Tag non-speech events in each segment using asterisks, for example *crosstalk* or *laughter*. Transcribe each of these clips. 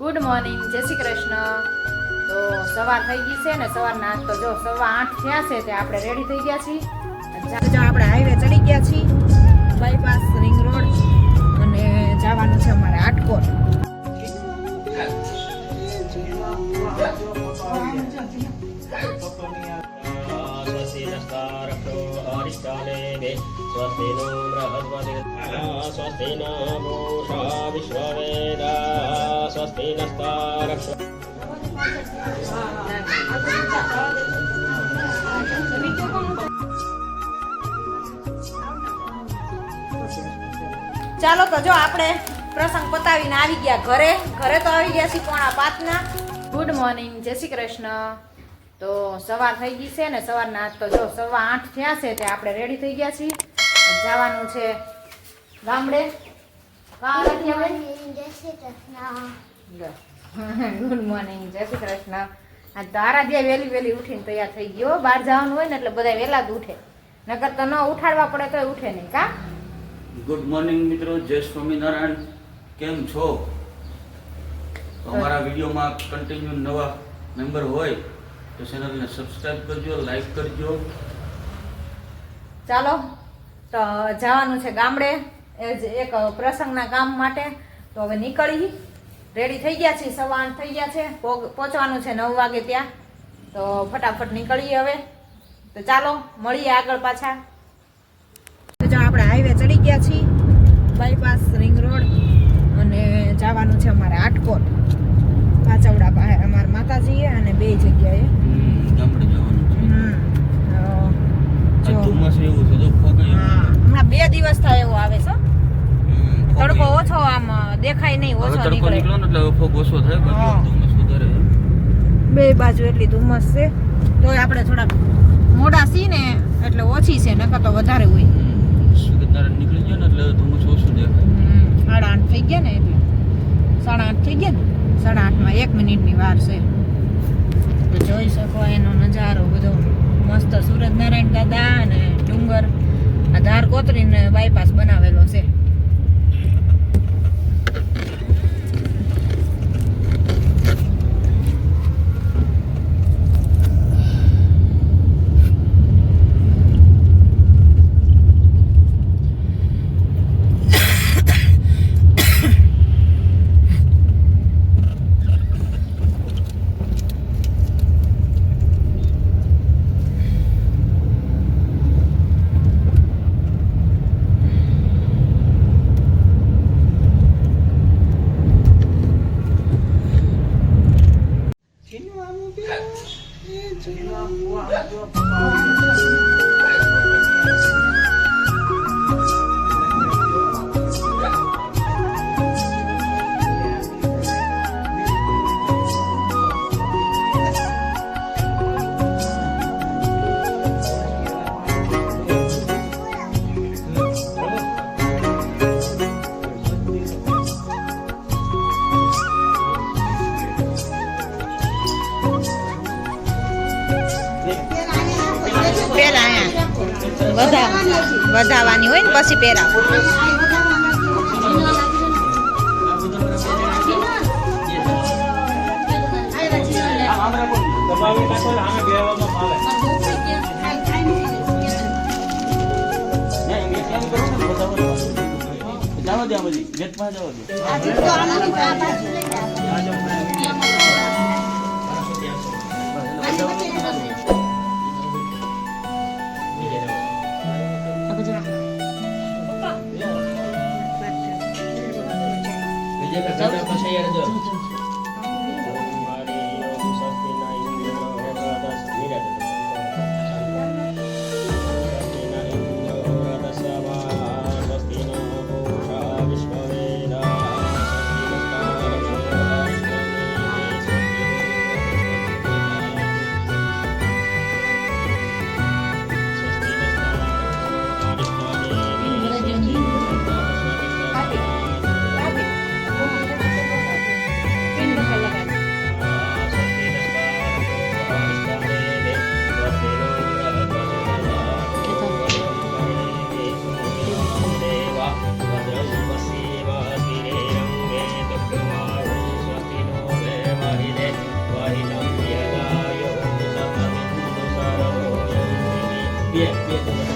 Good morning જય શ્રી કૃષ્ણ. તો સવાર થઈ ગઈ છે ને સવારના તો જો સવા આઠ થયા છે તે આપણે રેડી થઈ ગયા છીએ. જો આપણે હાઈવે ચડી ગયા છીએ. બાયપાસ રિંગ રોડ અને જવાનું છે અમારે આટકોટ ચાલો તો જો આપણે પ્રસંગ પતાવીને આવી ગયા ઘરે. ઘરે તો આવી ગયા છીએ પોણા પાંચના ગુડ મોર્નિંગ જય શ્રી કૃષ્ણ. તો સવાર થઈ ગઈ છે ને સવારના આજ તો જો સવા આઠ થયા છે તે આપણે રેડી થઈ ગયા છીએ. જવાનું છે ગામડે. કાં નથી હવે ગુડ મોર્નિંગ જય શ્રી કૃષ્ણ. *laughs* આજ તો આરાધ્યા વહેલી વહેલી ઉઠીને તૈયાર થઈ ગયો. બહાર જવાનું હોય ને એટલે બધા વહેલા જ ઉઠે. નકર તો ન ઉઠાડવા પડે તો ઉઠે નહીં કા? ગુડ મોર્નિંગ મિત્રો. જય સ્વામિનારાયણ. કેમ છો? અમારા વિડીયોમાં કન્ટિન્યુ નવા મેમ્બર હોય તો ચેનલને સબસ્ક્રાઇબ કરજો લાઈક કરજો. ચાલો, તો જવાનું છે ગામડે. એ જ એક પ્રસંગના કામ માટે. તો હવે નીકળી. રેડી થઈ ગયા છીએ, સવા આઠ થઈ ગયા છે. પહોંચવાનું છે નવ વાગે ત્યાં. તો ફટાફટ નીકળીએ હવે. તો ચાલો, મળીએ આગળ પાછા. તો આપણે હાઈવે ચડી ગયા છીએ. બાયપાસ રિંગ રોડ અને જવાનું છે અમારે આટકોટ પાચવડા પાસે માતાજીએ અને બે જગ્યાએ. ગામડે જવાનું છે. હમ. તો આ જો ચોમાસું એવું છે જો હા, હમણાં બે દિવસ થાય એવો આવે છે. તડકો ઓછો આમ દેખાય નહીં ઓછો નીકળે. ને એટલે ફોગ ઓછો થાય ધુમ્મસ વધારે બે બાજુ એટલી ધુમ્મસ છે. તોય આપણે થોડાક મોડા સી ને એટલે ઓછી છે નકર તો વધારે હોય. હમ, નીકળી ગયો ને એટલે ધુમ્મસ ઓછું દેખાય. સાડા આઠ થઈ ગયા ને એટલે. સાડા આઠ થઈ ગયા ને? સાડા આઠમાં એક મિનિટની વાર છે. તો જોઈ શકો એનો નજારો બધો મસ્ત. સૂરજનારાયણ દાદા અને ડુંગર, આ ધાર કોતરીને બાયપાસ બનાવેલો અહીંયા વધા વધાવાની હોય ને પછી પહેરાવ. જવા દે આ બધી ગેટમાં જવા દે yeri de yok. দিয়ে দেবেন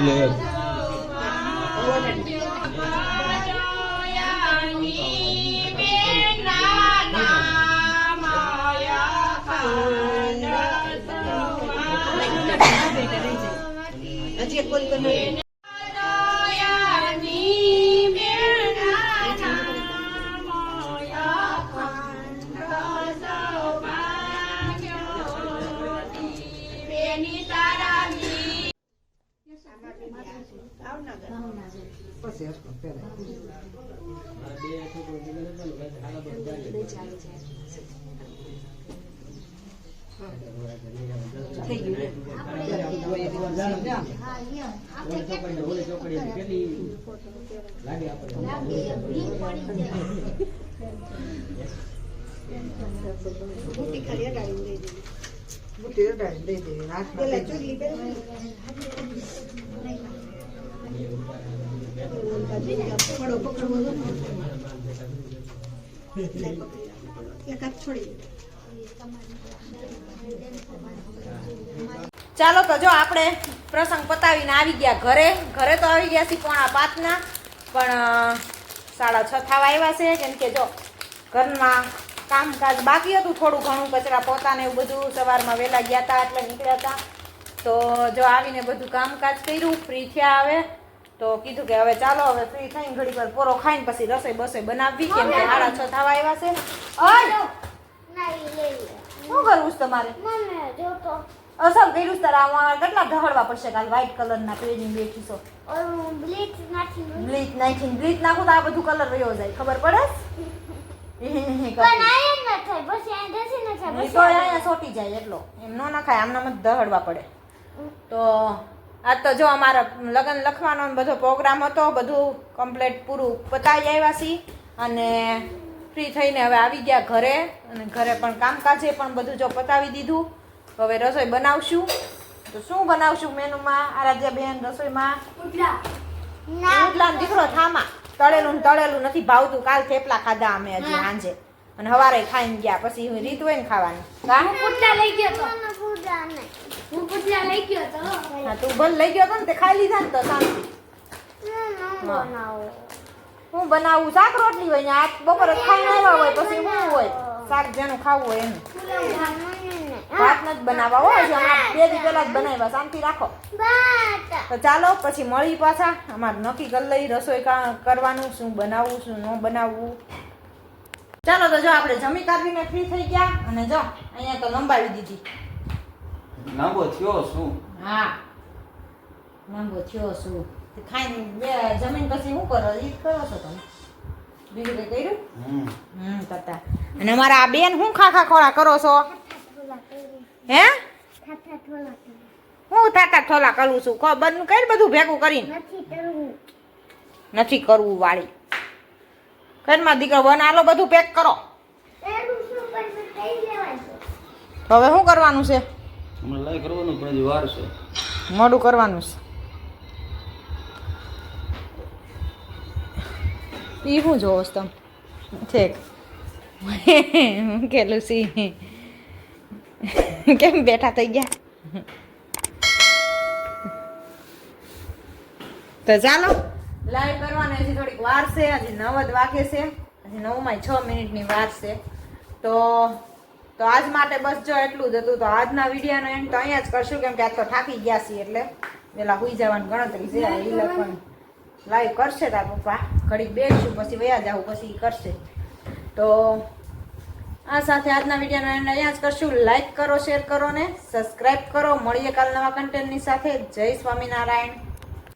ની લહેર શેર પહેલે. મોટી ખાલી અડાડી દઈ દીધી મોટી અડાડી દઈ દેવી રાત ચાલો તો જો આપણે પ્રસંગ પતાવીને આવી ગયા ઘરે. ઘરે તો આવી ગયા છીએ પોણા પાંચના, પણ સાડા છ થવા આવ્યા છે. કેમ કે જો ઘરમાં કામકાજ બાકી હતું થોડું ઘણું, કચરા પોતાને એવું બધું. સવારમાં વહેલા ગયા હતા એટલે નીકળ્યા હતા. તો જો આવીને બધું કામકાજ કર્યું, ફ્રી થયા આવે તો કીધું કે હવે ચાલો હવે ફ્રી થઈને ઘડી પર પોરો ખાઈને પછી રસોઈ બસોઈ બનાવવી કેમ કે સાડા છ થવા આવ્યા છે શું કરવું છે તમારે? અસર કર્યું છે તારા કેટલા ઢહળવા પડશે કાલ વ્હાઈટ કલરના પેજિંગ બેઠી છો? બ્લીચ નાખીને બ્લીચ નાખું તો આ બધું કલર રહ્યો જાય. ખબર પડે? *laughs* ઈ તો અહીંયા સોટી જાય એટલો. એમ ન નાખાય આમનામ જ દહડવા પડે. તો આજ તો જો અમારા લગ્ન લખવાનો બધો પ્રોગ્રામ હતો બધું કમ્પ્લેટ પૂરું પતાવી આવ્યા છીએ અને ફ્રી થઈને હવે આવી ગયા ઘરે અને ઘરે પણ કામકાજે પણ બધું જો પતાવી દીધું. તો હવે રસોઈ બનાવશું. તો શું બનાવશું મેનુમાં? આરાધ્યા બેન રસોઈમાં ઉડલા દીકરો થામા. તળેલું ને તળેલું નથી ભાવતું. કાલ થેપલા ખાધા અમે હજી સાંજે અને હવારે ખાઈને ગયા. પછી રીત હોય ને ખાવાની. હા લઈ ગયો તો. હું પુતલા લઈ ગયો તો. હા, તું ભલે લઈ ગયો હતો ને તે ખાઈ લીધા ને તો શાંતિ. હું બનાવું. શાક રોટલી હોય ને આ બપોરે આવ્યા હોય પછી શું હોય? શાક જેનું ખાવું હોય એનું ભાત નથી બનાવવા હોય હજી હમણાં બે દી પહેલા જ બનાવ્યા શાંતિ રાખો. તો ચાલો પછી મળી પાછા. અમારે નક્કી કરી લઈ રસોઈ કરવાનું શું બનાવવું શું ન બનાવવું. ચાલો તો જો આપણે જમી કાઢીને ફ્રી થઈ ગયા અને જો અહીંયા તો લંબાવી દીધી. લાંબો થયો શું? હા. લાંબો થયો શું? તે ખાઈને બે જમીન પછી શું કરો? ઈ જ કરો છો તમે. બીજું કઈ કર્યું? હમ. હમ કરતા. અને અમારા આ બેન શું ખાખા ખોળા કરો છો? હે? હું થાતા થોલા કરું છું? કો બધું કઈ બધું ભેગું કરીને? નથી કરવું. વાળી. ઘરમાં દીકરો બનાલો બધું પેક કરો. હવે શું કરવાનું છે? હમણાં લાઈ કરવાનું પણ હજી વાર છે. મોડું કરવાનું છે. ઈ હું જોવો છો તમે. કેલું કે લુસી કેમ બેઠા થઈ ગયા? તો ચાલો. લાઈવ કરવાની હજી થોડીક વાર છે હજી નવ જ વાગે છે. હજી નવમાં છ મિનિટની વાર છે. તો તો આજ માટે બસ જો એટલું જ હતું. તો આજના વિડીયાનો એન્ડ તો અહીંયા જ કરશું, કેમ કે આજ તો થાકી ગયા છીએ એટલે. પેલા હુઈ જવાની ગણતરી છે એ પણ લાઈવ કરશે તાર પપ્પા. ઘડીક બેસશું, પછી વયા જાવ પછી કરશે. તો આ સાથે આજના વિડીયોનો એન્ડ અહીંયા જ કરશું. લાઈક કરો શેર કરો ને. સબસ્ક્રાઈબ કરો. મળીએ કાલ નવા કન્ટેન્ટની સાથે. જય સ્વામિનારાયણ.